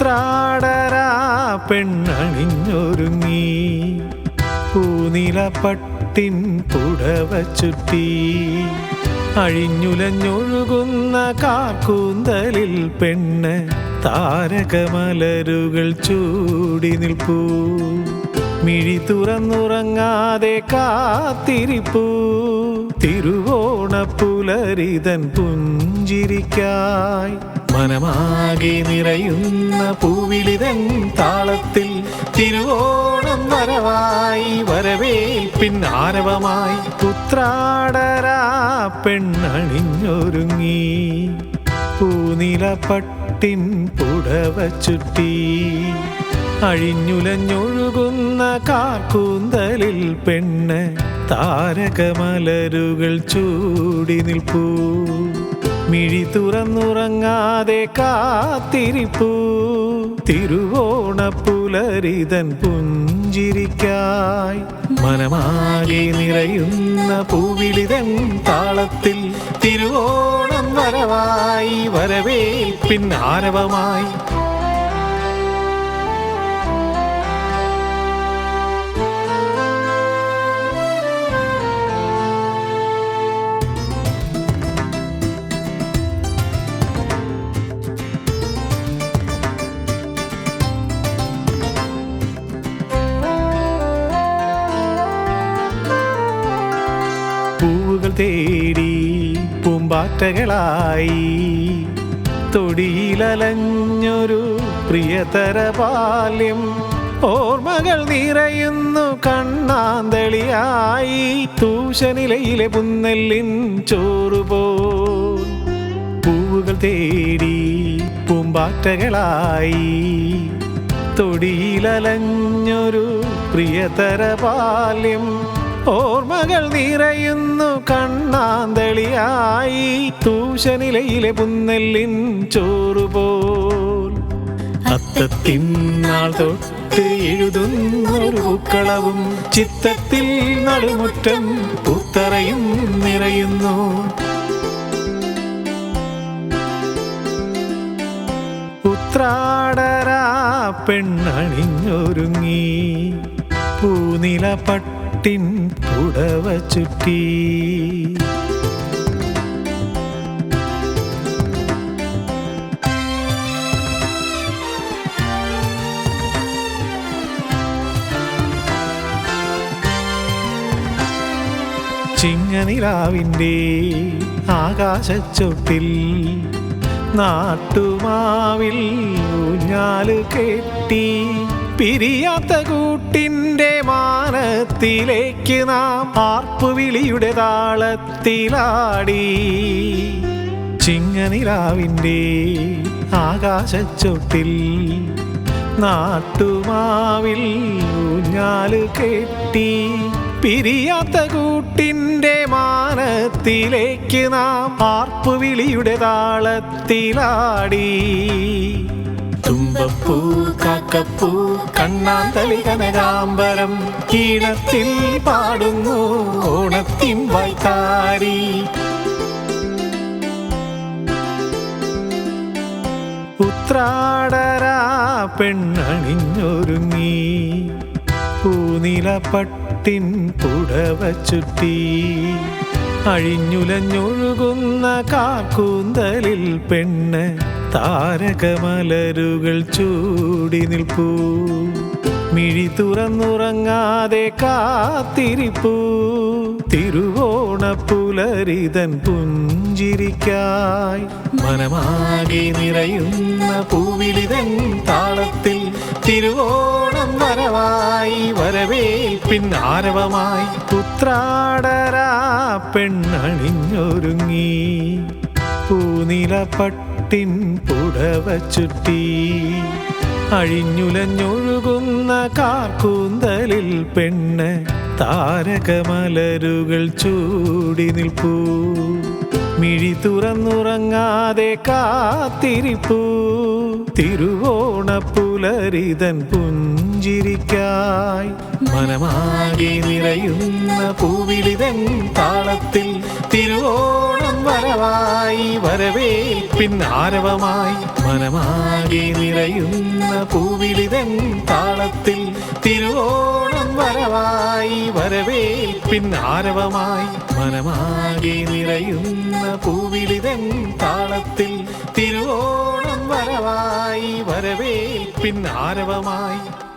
ഉത്രാടരാ പെണ്ണണിഞ്ഞൊരുങ്ങി. പൂനിലപ്പട്ടിൻ പുടവ ചുറ്റി അഴിഞ്ഞുലഞ്ഞൊഴുകുന്ന കാക്കൂന്തലിൽ പെണ്ണ് താരകമലരുകൾ ചൂടി നിൽപ്പൂ. മിഴി തുറന്നുറങ്ങാതെ കാത്തിരിപ്പൂ. തിരുവോണപ്പുലരിതൻ പുഞ്ചിരിക്കായി. മനമാകെ നിറയുന്ന പൂവിളിതൻ താളത്തിൽ തിരുവോണം വരവായി വരവേൽപ്പിൻ ആരവമായി പുത്രാടരാ പെണ്ണണിഞ്ഞൊരുങ്ങി. പൂനിലപ്പട്ടിൻ പുടവ ചുറ്റി. അഴിഞ്ഞുലഞ്ഞൊഴുകുന്ന കാക്കൂന്തലിൽ പെണ്ണ് താരകമലരുകൾ ചൂടി നിൽപ്പൂ. മിഴി തുറന്നുറങ്ങാതെ കാത്തിരിപ്പൂ. തിരുവോണ പുലരിതൻ പുഞ്ചിരിക്കായി മനമാകെ നിറയുന്ന പൂവിളിതൻ താളത്തിൽ തിരുവോണം വരവായി വരവേൽപ്പിൻ ആരവമായി തേടി പൂമ്പാറ്റകളായി തൊടിയിലലഞ്ഞൊരു പ്രിയതര ബാല്യം. ഓർമ്മകൾ നിറയുന്നു കണ്ണാന്തളിയായി തൂശനിലയിലെ പുന്നെല്ലിൻ ചോറുപോ പൂവുകൾ തേടി പൂമ്പാറ്റകളായി തൊടിയിലലഞ്ഞൊരു പ്രിയതര ബാല്യം. ഓർമ്മകൾ നിറയുന്നു കണ്ണാന്തളിയായി. തൂശനിലയിലെ പുന്നെല്ലിൻ ചോറുപോൽ. അത്തത്തിന്നാൾ തൊട്ട് എഴുതുന്നൊരു പൂക്കളവും ചിത്തത്തിൽ നടുമുറ്റം പുത്തറയും നിറയുന്നു. ഉത്രാടരാ പെണ്ണണിഞ്ഞൊരുങ്ങി. പൂനിലപ്പട്ടിൻ പുടവ ചുറ്റി. ചിങ്ങനിലാവിന്റെ ആകാശച്ചൊട്ടിൽ നാട്ടുമാവിൽ ഊഞ്ഞാൽ കെട്ടി. പിരിയാത്ത കൂട്ടിന്റെ മാനത്തിലേക്ക് നാം ആർപ്പുവിളിയുടെ താളത്തിലാടി. ചിങ്ങനിലാവിന്റെ ആകാശച്ചൊട്ടിൽ നാട്ടുമാവിൽ ഊഞ്ഞാൽ കെട്ടി. പിരിയാത്ത കൂട്ടിന്റെ മാനത്തിലേക്ക് നാം ആർപ്പുവിളിയുടെ താളത്തിലാടി. തുമ്പപ്പൂ കാക്കപ്പൂ കണ്ണാന്തളി കനകാംബരം കീഴത്തിൽ പാടുന്നു ഓണത്തിൻ വൈകാരി ഉത്രാടരാ പെണ്ണണിഞ്ഞൊരുങ്ങി. പൂനിലപ്പട്ടിൻ പുടവ ചുറ്റി അഴിഞ്ഞുലഞ്ഞൊഴുകുന്ന കാക്കൂന്തലിൽ പെണ്ണ് താരകമലരുകൾ ചൂടി നിൽപ്പൂ. മിഴി തുറന്നുറങ്ങാതെ കാത്തിരിപ്പൂ. തിരുവോണപ്പുലരിതൻ പുഞ്ചിരിക്കായി മനമാകെ നിറയുന്ന പൂവിലിതൻ താളത്തിൽ തിരുവോണം വരവായി വരവേൽപ്പിൻ ആരവമായി പുത്രാടരാ പെണ്ണണിഞ്ഞൊരുങ്ങി. പൂനിലപ്പട്ടിൻ പുടവ ചുറ്റി. അഴിഞ്ഞുലഞ്ഞൊഴുകുന്ന കാർക്കൂന്തലിൽ പെണ്ണ് താരകമലരുകൾ ചൂടി നിൽപ്പൂ. മിഴി തുറന്നുറങ്ങാതെ കാത്തിരിപ്പൂ. തിരുവോണപ്പുലരിതൻ പുഞ്ചിരിക്കായി മനമാകെ നിറയുന്ന പൂവിളിതൻ താളത്തിൽ തിരുവോണം വരവായി വരവേൽപ്പിൻ ആരവമായി മനമാകെ നിറയുന്ന പൂവിളിതൻ താളത്തിൽ തിരുവോണം വരവായി വരവേൽപ്പിൻ ആരവമായി മനമാകെ നിറയുന്ന പൂവിളിതൻ താളത്തിൽ ആരവമായി